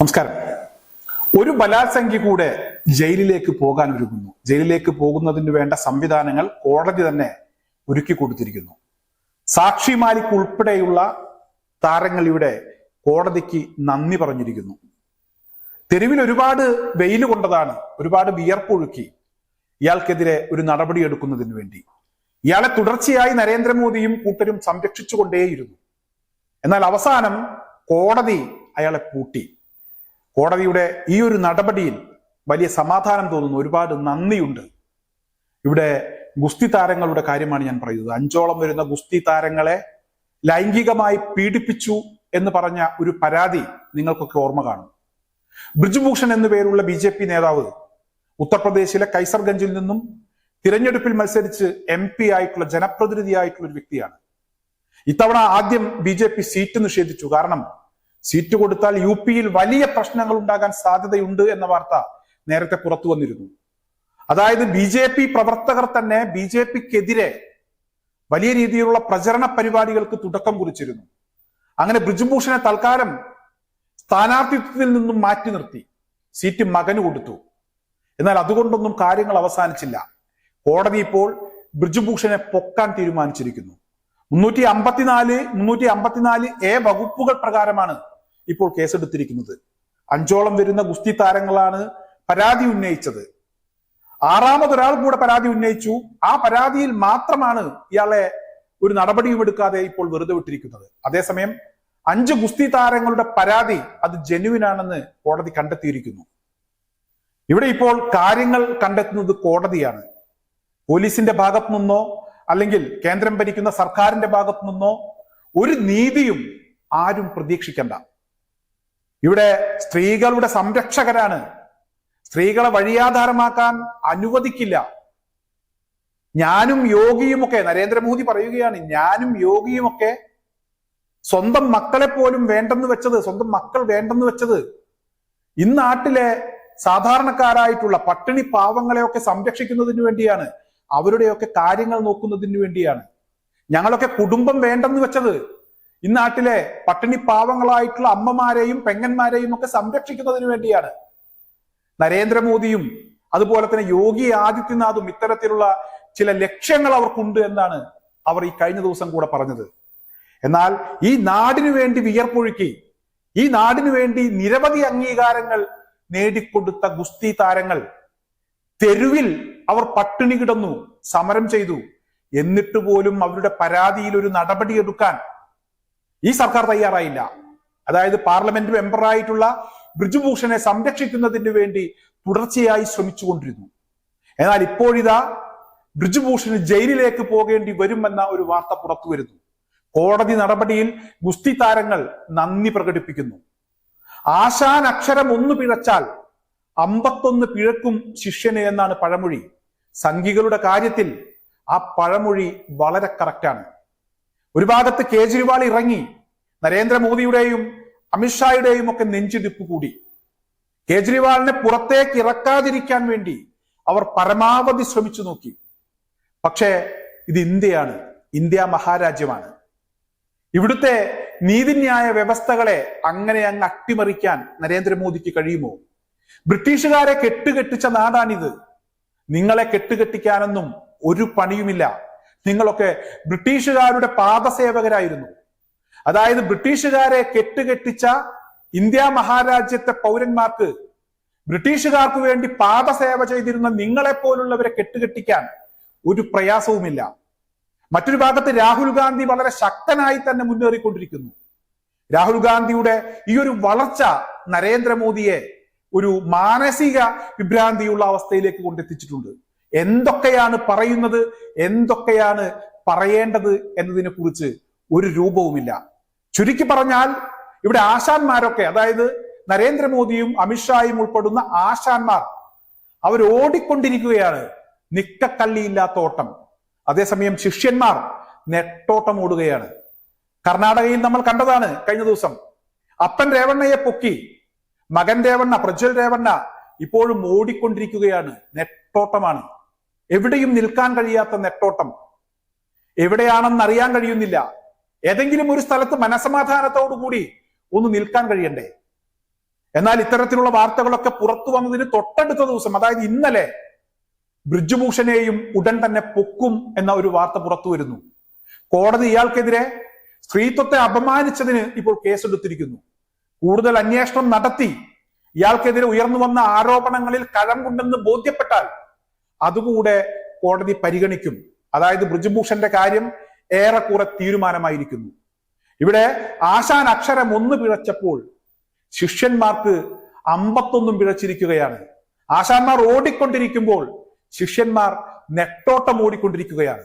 നമസ്കാരം. ഒരു ബലാത്സംഖ്യ കൂടെ ജയിലിലേക്ക് പോകാൻ ഒരുങ്ങുന്നു. ജയിലിലേക്ക് പോകുന്നതിന് വേണ്ട സംവിധാനങ്ങൾ കോടതി തന്നെ ഒരുക്കി കൊടുത്തിരിക്കുന്നു. സാക്ഷി മാലിക് ഉൾപ്പെടെയുള്ള താരങ്ങൾ ഇവിടെ കോടതിക്ക് നന്ദി പറഞ്ഞിരിക്കുന്നു. തെരുവിൽ ഒരുപാട് വെയിൽ കൊണ്ടതാണ് ഒരുപാട് വിയർപ്പൊഴുക്കി ഇയാൾക്കെതിരെ ഒരു നടപടി എടുക്കുന്നതിന് വേണ്ടി. ഇയാളെ തുടർച്ചയായി നരേന്ദ്രമോദിയും കൂട്ടരും സംരക്ഷിച്ചുകൊണ്ടേയിരുന്നു. എന്നാൽ അവസാനം കോടതി അയാളെ പൂട്ടി. കോടതിയുടെ ഈ ഒരു നടപടിയിൽ വലിയ സമാധാനം തോന്നുന്നു ഒരുപാട് നന്ദിയുണ്ട്. ഇവിടെ ഗുസ്തി താരങ്ങളുടെ കാര്യമാണ് ഞാൻ പറയുന്നത്. അഞ്ചോളം വരുന്ന ഗുസ്തി താരങ്ങളെ ലൈംഗികമായി പീഡിപ്പിച്ചു എന്ന് പറഞ്ഞ ഒരു പരാതി നിങ്ങൾക്കൊക്കെ ഓർമ്മ കാണും. ബ്രിജ്ഭൂഷൺ എന്നു പേരുള്ള ബി ജെ പി നേതാവ് ഉത്തർപ്രദേശിലെ കൈസർഗഞ്ചിൽ നിന്നും തിരഞ്ഞെടുപ്പിൽ മത്സരിച്ച് എം പി ആയിട്ടുള്ള ജനപ്രതിനിധിയായിട്ടുള്ള ഒരു വ്യക്തിയാണ്. ഇത്തവണ ആദ്യം ബി സീറ്റ് നിഷേധിച്ചു. കാരണം സീറ്റ് കൊടുത്താൽ യു പിയിൽ വലിയ പ്രശ്നങ്ങൾ ഉണ്ടാകാൻ സാധ്യതയുണ്ട് എന്ന വാർത്ത നേരത്തെ പുറത്തു വന്നിരുന്നു. അതായത് ബി ജെ പി പ്രവർത്തകർ തന്നെ ബി ജെ പിക്കെതിരെ വലിയ രീതിയിലുള്ള പ്രചരണ പരിപാടികൾക്ക് തുടക്കം കുറിച്ചിരുന്നു. അങ്ങനെ ബ്രിജ്ഭൂഷണെ തൽക്കാലം സ്ഥാനാർത്ഥിത്വത്തിൽ നിന്നും മാറ്റി നിർത്തി. സീറ്റ് മകന് കൊടുത്തു. എന്നാൽ അതുകൊണ്ടൊന്നും കാര്യങ്ങൾ അവസാനിച്ചില്ല. കോടതി ഇപ്പോൾ ബ്രിജ്ഭൂഷണെ പൊക്കാൻ തീരുമാനിച്ചിരിക്കുന്നു. മുന്നൂറ്റി അമ്പത്തിനാല് മുന്നൂറ്റി അമ്പത്തിനാല് എ വകുപ്പുകൾ പ്രകാരമാണ് ഇപ്പോൾ കേസെടുത്തിരിക്കുന്നത്. അഞ്ചോളം വരുന്ന ഗുസ്തി താരങ്ങളാണ് പരാതി ഉന്നയിച്ചത്. ആറാമതൊരാൾ കൂടെ പരാതി ഉന്നയിച്ചു. ആ പരാതിയിൽ മാത്രമാണ് ഇയാളെ ഒരു നടപടിയും എടുക്കാതെ ഇപ്പോൾ വെറുതെ വിട്ടിരിക്കുന്നത്. അതേസമയം അഞ്ച് ഗുസ്തി താരങ്ങളുടെ പരാതി അത് ജെന്യുവിനാണെന്ന് കോടതി കണ്ടെത്തിയിരിക്കുന്നു. ഇവിടെ ഇപ്പോൾ കാര്യങ്ങൾ കണ്ടെത്തുന്നത് കോടതിയാണ്. പോലീസിന്റെ ഭാഗത്തു നിന്നോ അല്ലെങ്കിൽ കേന്ദ്രം ഭരിക്കുന്ന സർക്കാരിന്റെ ഭാഗത്തു നിന്നോ ഒരു നീതിയും ആരും പ്രതീക്ഷിക്കണ്ട. ഇവിടെ സ്ത്രീകളുടെ സംരക്ഷകരാണ്. സ്ത്രീകളെ വഴിയാധാരമാക്കാൻ അനുവദിക്കില്ല. ഞാനും യോഗിയുമൊക്കെ നരേന്ദ്രമോദി പറയുകയാണ് ഞാനും യോഗിയുമൊക്കെ സ്വന്തം മക്കളെ പോലും വേണ്ടെന്ന് വെച്ചത് സ്വന്തം മക്കൾ വേണ്ടെന്ന് വെച്ചത് ഇന്ന് നാട്ടിലെ സാധാരണക്കാരായിട്ടുള്ള പട്ടിണി പാവങ്ങളെയൊക്കെ സംരക്ഷിക്കുന്നതിന് വേണ്ടിയാണ് അവരുടെയൊക്കെ കാര്യങ്ങൾ നോക്കുന്നതിന് വേണ്ടിയാണ്. ഞങ്ങളൊക്കെ കുടുംബം വേണ്ടെന്ന് വെച്ചത്. ഇന്നാട്ടിലെ പട്ടിണി പാവങ്ങളായിട്ടുള്ള അമ്മമാരെയും പെങ്ങന്മാരെയും ഒക്കെ സംരക്ഷിക്കുന്നതിന് വേണ്ടിയാണ്. നരേന്ദ്രമോദിയും അതുപോലെ തന്നെ യോഗി ആദിത്യനാഥും ഇത്തരത്തിലുള്ള ചില ലക്ഷ്യങ്ങൾ അവർക്കുണ്ട് എന്നാണ് അവർ ഈ കഴിഞ്ഞ ദിവസം കൂടെ പറഞ്ഞത്. എന്നാൽ ഈ നാടിനു വേണ്ടി വിയർപ്പൊഴുക്കി ഈ നാടിനു വേണ്ടി നിരവധി അംഗീകാരങ്ങൾ നേടിക്കൊടുത്ത ഗുസ്തി താരങ്ങൾ തെരുവിൽ അവർ പട്ടിണി കിടന്നു സമരം ചെയ്തു. എന്നിട്ട് പോലും അവരുടെ പരാതിയിൽ ഒരു നടപടി എടുക്കാൻ ഈ സർക്കാർ തയ്യാറായില്ല. അതായത് പാർലമെന്റ് മെമ്പറായിട്ടുള്ള ബ്രിജുഭൂഷണെ സംരക്ഷിക്കുന്നതിന് വേണ്ടി തുടർച്ചയായി ശ്രമിച്ചുകൊണ്ടിരുന്നു. എന്നാൽ ഇപ്പോഴിതാ ബ്രിജുഭൂഷന് ജയിലിലേക്ക് പോകേണ്ടി വരുമെന്ന ഒരു വാർത്ത പുറത്തു വരുന്നു കോടതി നടപടിയിൽ ഗുസ്തി താരങ്ങൾ നന്ദി പ്രകടിപ്പിക്കുന്നു. ആശാൻ അക്ഷരം ഒന്ന് പിഴച്ചാൽ അമ്പത്തൊന്ന് പിഴക്കും ശിഷ്യന് എന്നാണ് പഴമൊഴി. സംഘികളുടെ കാര്യത്തിൽ ആ പഴമൊഴി വളരെ കറക്റ്റാണ് ഒരു ഭാഗത്ത് കേജ്രിവാൾ ഇറങ്ങി നരേന്ദ്രമോദിയുടെയും അമിത്ഷായുടെയും ഒക്കെ നെഞ്ചിടിപ്പ് കൂടി. കേജ്രിവാളിനെ പുറത്തേക്ക് ഇറക്കാതിരിക്കാൻ വേണ്ടി അവർ പരമാവധി ശ്രമിച്ചു നോക്കി. പക്ഷേ ഇത് ഇന്ത്യയാണ്. ഇന്ത്യ മഹാരാജ്യമാണ്. ഇവിടുത്തെ നീതിന്യായ വ്യവസ്ഥകളെ അങ്ങനെ അങ്ങ് അട്ടിമറിക്കാൻ നരേന്ദ്രമോദിക്ക് കഴിയുമോ? ബ്രിട്ടീഷുകാരെ കെട്ടുകെട്ടിച്ച നാടാണിത്. നിങ്ങളെ കെട്ടുകെട്ടിക്കാനൊന്നും ഒരു പണിയുമില്ല. നിങ്ങളൊക്കെ ബ്രിട്ടീഷുകാരുടെ പാദസേവകരായിരുന്നു. അതായത് ബ്രിട്ടീഷുകാരെ കെട്ടുകെട്ടിച്ച ഇന്ത്യ മഹാരാജ്യത്തെ പൗരന്മാർക്ക് ബ്രിട്ടീഷുകാർക്ക് വേണ്ടി പാദസേവ ചെയ്തിരുന്ന നിങ്ങളെ പോലുള്ളവരെ കെട്ടുകെട്ടിക്കാൻ ഒരു പ്രയാസവുമില്ല. മറ്റൊരു ഭാഗത്ത് രാഹുൽ ഗാന്ധി വളരെ ശക്തനായി തന്നെ മുന്നേറിക്കൊണ്ടിരിക്കുന്നു. രാഹുൽ ഗാന്ധിയുടെ ഈ ഒരു വളർച്ച നരേന്ദ്രമോദിയെ ഒരു മാനസിക വിഭ്രാന്തിയുള്ള അവസ്ഥയിലേക്ക് കൊണ്ടെത്തിച്ചിട്ടുണ്ട്. എന്തൊക്കെയാണ് പറയുന്നത്? എന്തൊക്കെയാണ് പറയേണ്ടത് എന്നതിനെ കുറിച്ച് ഒരു രൂപവുമില്ല. ചുരുക്കി പറഞ്ഞാൽ ഇവിടെ ആശാന്മാരൊക്കെ അതായത് നരേന്ദ്രമോദിയും അമിത്ഷായും ഉൾപ്പെടുന്ന ആശാന്മാർ അവർ ഓടിക്കൊണ്ടിരിക്കുകയാണ്. നിക്കക്കള്ളിയില്ലാത്ത ഓട്ടം. അതേസമയം ശിഷ്യന്മാർ നെട്ടോട്ടം ഓടുകയാണ്. കർണാടകയിൽ നമ്മൾ കണ്ടതാണ് കഴിഞ്ഞ ദിവസം. അപ്പൻ രേവണ്ണയെ പൊക്കി മകൻ രേവണ്ണ പ്രജ്വൽ രേവണ്ണ ഇപ്പോഴും ഓടിക്കൊണ്ടിരിക്കുകയാണ്. നെട്ടോട്ടമാണ്. എവിടെയും നിൽക്കാൻ കഴിയാത്ത നെട്ടോട്ടം. എവിടെയാണെന്ന് അറിയാൻ കഴിയുന്നില്ല. ഏതെങ്കിലും ഒരു സ്ഥലത്ത് മനസമാധാനത്തോടു കൂടി ഒന്ന് നിൽക്കാൻ കഴിയണ്ടേ? എന്നാൽ ഇത്തരത്തിലുള്ള വാർത്തകളൊക്കെ പുറത്തു വന്നതിന് തൊട്ടടുത്ത ദിവസം അതായത് ഇന്നലെ ബ്രിജുഭൂഷണെയും ഉടൻ തന്നെ പൊക്കും എന്ന ഒരു വാർത്ത പുറത്തു വരുന്നു. കോടതി ഇയാൾക്കെതിരെ സ്ത്രീത്വത്തെ അപമാനിച്ചതിന് ഇപ്പോൾ കേസെടുത്തിരിക്കുന്നു. കൂടുതൽ അന്വേഷണം നടത്തി. ഇയാൾക്കെതിരെ ഉയർന്നു വന്ന ആരോപണങ്ങളിൽ കഴമ്പുണ്ടെന്ന് ബോധ്യപ്പെട്ടാൽ അതുകൂടെ കോടതി പരിഗണിക്കും. അതായത് ബ്രിജുഭൂഷന്റെ കാര്യം ഏറെക്കുറെ തീരുമാനമായിരിക്കുന്നു. ഇവിടെ ആശാൻ അക്ഷരം ഒന്ന് പിഴച്ചപ്പോൾ ശിഷ്യന്മാർക്ക് അമ്പത്തൊന്നും പിഴച്ചിരിക്കുകയാണ്. ആശാന്മാർ ഓടിക്കൊണ്ടിരിക്കുമ്പോൾ ശിഷ്യന്മാർ നെട്ടോട്ടം ഓടിക്കൊണ്ടിരിക്കുകയാണ്.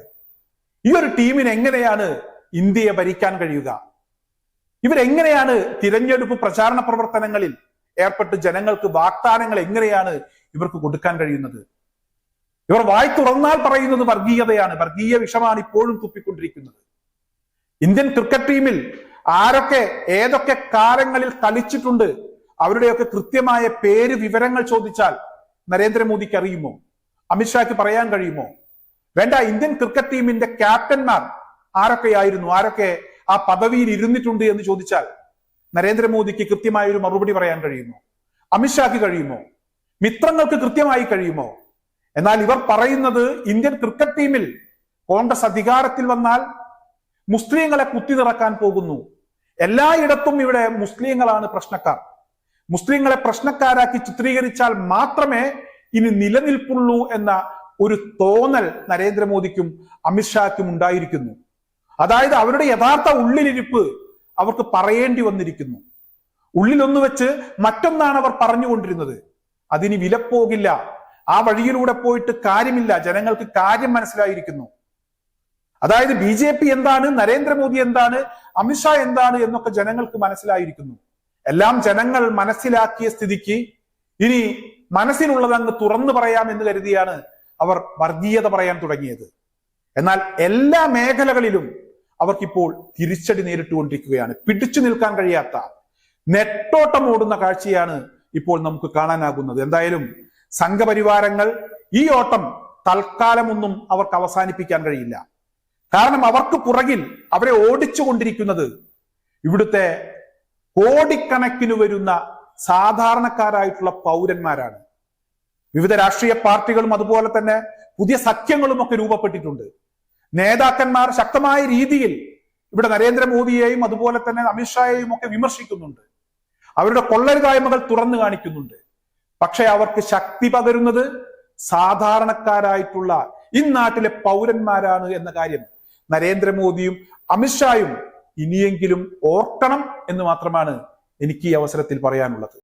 ഈ ഒരു ടീമിന് എങ്ങനെയാണ് ഇന്ത്യയെ ഭരിക്കാൻ കഴിയുക? ഇവരെങ്ങനെയാണ് തിരഞ്ഞെടുപ്പ് പ്രചാരണ പ്രവർത്തനങ്ങളിൽ ഏർപ്പെട്ട് ജനങ്ങൾക്ക് വാഗ്ദാനങ്ങൾ എങ്ങനെയാണ് ഇവർക്ക് കൊടുക്കാൻ കഴിയുന്നത്? ഇവർ വായി തുറന്നാൽ പറയുന്നത് വർഗീയതയാണ്. വർഗീയ വിഷമാണ് ഇപ്പോഴും തുപ്പിക്കൊണ്ടിരിക്കുന്നത്. ഇന്ത്യൻ ക്രിക്കറ്റ് ടീമിൽ ആരൊക്കെ ഏതൊക്കെ കാലങ്ങളിൽ കളിച്ചിട്ടുണ്ട് അവരുടെയൊക്കെ കൃത്യമായ പേര് വിവരങ്ങൾ ചോദിച്ചാൽ നരേന്ദ്രമോദിക്ക് അറിയുമോ? അമിത്ഷാക്ക് പറയാൻ കഴിയുമോ? വേണ്ട ഇന്ത്യൻ ക്രിക്കറ്റ് ടീമിന്റെ ക്യാപ്റ്റന്മാർ ആരൊക്കെയായിരുന്നു? ആരൊക്കെ ആ പദവിയിൽ ഇരുന്നിട്ടുണ്ട് എന്ന് ചോദിച്ചാൽ നരേന്ദ്രമോദിക്ക് കൃത്യമായ ഒരു മറുപടി പറയാൻ കഴിയുമോ? അമിത്ഷാക്ക് കഴിയുമോ? മിത്രങ്ങൾക്ക് കൃത്യമായി കഴിയുമോ? എന്നാൽ ഇവർ പറയുന്നത് ഇന്ത്യൻ ക്രിക്കറ്റ് ടീമിൽ കോൺഗ്രസ് അധികാരത്തിൽ വന്നാൽ മുസ്ലിങ്ങളെ കുത്തി നിറക്കാൻ പോകുന്നു. എല്ലായിടത്തും ഇവിടെ മുസ്ലിങ്ങളാണ് പ്രശ്നക്കാർ. മുസ്ലിങ്ങളെ പ്രശ്നക്കാരാക്കി ചിത്രീകരിച്ചാൽ മാത്രമേ ഇനി നിലനിൽപ്പുള്ളൂ എന്ന ഒരു തോന്നൽ നരേന്ദ്രമോദിക്കും അമിത്ഷാക്കും ഉണ്ടായിരിക്കുന്നു. അതായത് അവരുടെ യഥാർത്ഥ ഉള്ളിലിരിപ്പ് അവർക്ക് പറയേണ്ടി വന്നിരിക്കുന്നു. ഉള്ളിലൊന്നു വെച്ച് മറ്റൊന്നാണ് അവർ പറഞ്ഞുകൊണ്ടിരുന്നത്. അതിന് വിലപ്പോകില്ല. ആ വഴിയിലൂടെ പോയിട്ട് കാര്യമില്ല. ജനങ്ങൾക്ക് കാര്യം മനസ്സിലായിരിക്കുന്നു. അതായത് ബി ജെ പി എന്താണ് നരേന്ദ്രമോദി എന്താണ് അമിത്ഷാ എന്താണ് എന്നൊക്കെ ജനങ്ങൾക്ക് മനസ്സിലായിരിക്കുന്നു. എല്ലാം ജനങ്ങൾ മനസ്സിലാക്കിയ സ്ഥിതിക്ക് ഇനി മനസ്സിലുള്ളത് അങ്ങ് തുറന്നു പറയാം എന്ന് കരുതിയാണ് അവർ വർഗീയത പറയാൻ തുടങ്ങിയത്. എന്നാൽ എല്ലാ മേഖലകളിലും അവർക്കിപ്പോൾ തിരിച്ചടി നേരിട്ടുകൊണ്ടിരിക്കുകയാണ്. പിടിച്ചു നിൽക്കാൻ കഴിയാത്ത നെട്ടോട്ടം ഓടുന്ന കാഴ്ചയാണ് ഇപ്പോൾ നമുക്ക് കാണാനാകുന്നത്. എന്തായാലും സംഘപരിവാരങ്ങൾ ഈ ഓട്ടം തൽക്കാലമൊന്നും അവർക്ക് അവസാനിപ്പിക്കാൻ കഴിയില്ല. കാരണം അവർക്ക് പുറകിൽ അവരെ ഓടിച്ചുകൊണ്ടിരിക്കുന്നത് ഇവിടുത്തെ കോടിക്കണക്കിന് വരുന്ന സാധാരണക്കാരായിട്ടുള്ള പൗരന്മാരാണ്. വിവിധ രാഷ്ട്രീയ പാർട്ടികളും അതുപോലെ തന്നെ പുതിയ സഖ്യങ്ങളും ഒക്കെ രൂപപ്പെട്ടിട്ടുണ്ട്. നേതാക്കന്മാർ ശക്തമായ രീതിയിൽ ഇവിടെ നരേന്ദ്രമോദിയെയും അതുപോലെ തന്നെ അമിത്ഷായെയും ഒക്കെ വിമർശിക്കുന്നുണ്ട്. അവരുടെ കൊള്ളരുതായ്മകൾ തുറന്നു കാണിക്കുന്നുണ്ട്. പക്ഷെ അവർക്ക് ശക്തി പകരുന്നത് സാധാരണക്കാരായിട്ടുള്ള ഇന്നാട്ടിലെ പൗരന്മാരാണ് എന്ന കാര്യം നരേന്ദ്രമോദിയും അമിത്ഷായും ഇനിയെങ്കിലും ഓർക്കണം എന്ന് മാത്രമാണ് എനിക്ക് ഈ അവസരത്തിൽ പറയാനുള്ളത്.